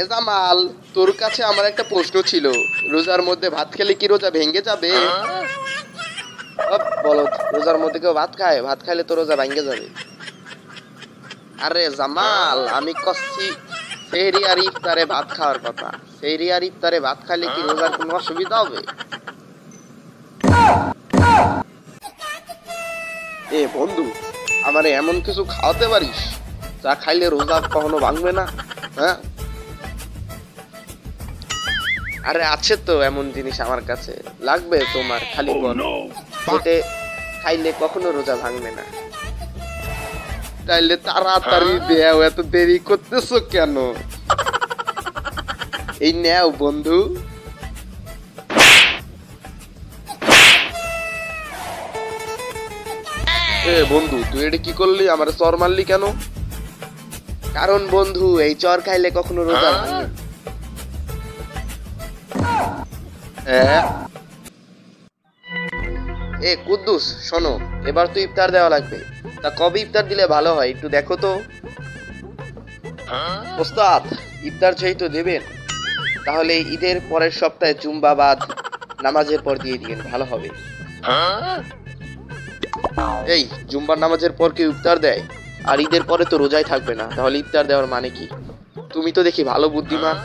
এ জামাল তোর কাছে আমার একটা প্রশ্ন ছিল। রোজার মধ্যে ভাত খেলে কি রোজা ভেঙে যাবে? বলো রোজার মধ্যে কেউ ভাত খায়? ভাত খাইলে তো রোজা ভেঙে যাবে। আরে জামাল আমি কচ্ছি সেহরি আর ইফতারে ভাত খাওয়ার কথা। সেহরি আর ইফতারে ভাত খাইলে কি রোজার কোনো অসুবিধা হবে? এ বন্ধু আমার এমন কিছু খাওয়াতে পারিস? যা খাইলে রোজা কখনো ভাঙবে না হ্যাঁ? আরে আছে তো এমন জিনিস আমার কাছে। লাগবে তোমার খালি বল। যেতে খাইলে কখনো রোজা ভাঙবে না। তাইলে তাড়াতাড়ি দেও এত দেরি করতেছো কেন? এই নেও বন্ধু। এ বন্ধু তুই এটা কি করলি? আমার চর মারলি কেন? কারণ বন্ধু এই চর খাইলে কখনো রোজা ভাঙে হ্যাঁ এ, কুদ্দুস, শোনো, এবার তো ইফতার দেওয়া লাগবে। তা কবে ইফতার দিলে ভালো হয়, একটু দেখো তো। ওস্তাদ, ইফতার যেহেতু দেবেন। তাহলে ঈদের পরের সপ্তাহে জুম্বা বাদ নামাজের পর দিয়ে দিবেন ভালো হবে। এই, জুম্বার নামাজের পর কেউ ইফতার দেয়? আর ঈদের পরে তো রোজাই থাকবে না, তাহলে ইফতার দেওয়ার মানে কি? তুমি তো দেখি ভালো বুদ্ধিমান।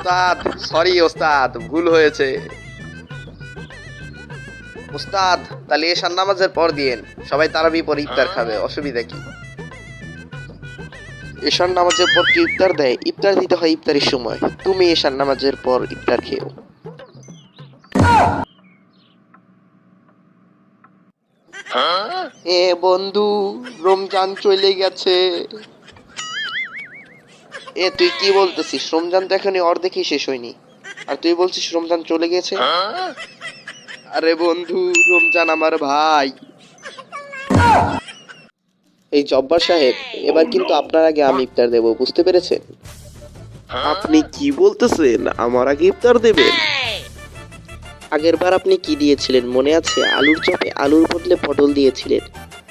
ওস্তাদ সরি ওস্তাদ ভুল হয়েছে। ওস্তাদ তাহলে এশার নামাজের পর দিয়েন। সবাই তারাবি পর ইফতার খাবে অসুবিধা কি? এশার নামাজের পর কি ইফতার দেয়? ইফতার দিতে হয় ইফতারের সময়। তুমি এশার নামাজের পর ইফতার খেও। এ বন্ধু রমজান চলে গেছে। এ তুই কি বলতেছিস? রমজান তো এখনই অর্ধেকই শেষ হয়নি। আর তুই বলছিস রমজান চলে গেছে? আরে বন্ধু রমজান আমার ভাই। এই জব্বার সাহেব এবার কিন্তু আপনার আগে আমি ইফতার দেব বুঝতে পেরেছেন? আপনি কি বলতেছেন? আমার আগে ইফতার দেবেন। আগের বার আপনি কি দিয়েছিলেন? মনে আছে আলুর চপে আলুর বদলে পটল দিয়েছিলেন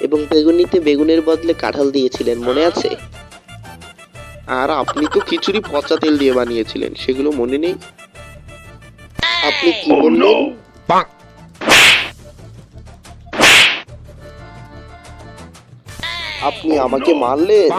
এবং বেগুনিতে বেগুনের বদলে কাঁঠাল দিয়েছিলেন মনে আছে? আর আপনি তো খিচুড়ি পচা তেল দিয়ে বানিয়েছিলেন সেগুলো মনে নেই? আপনি কি বললেন? আপনি আমাকে মারলেন?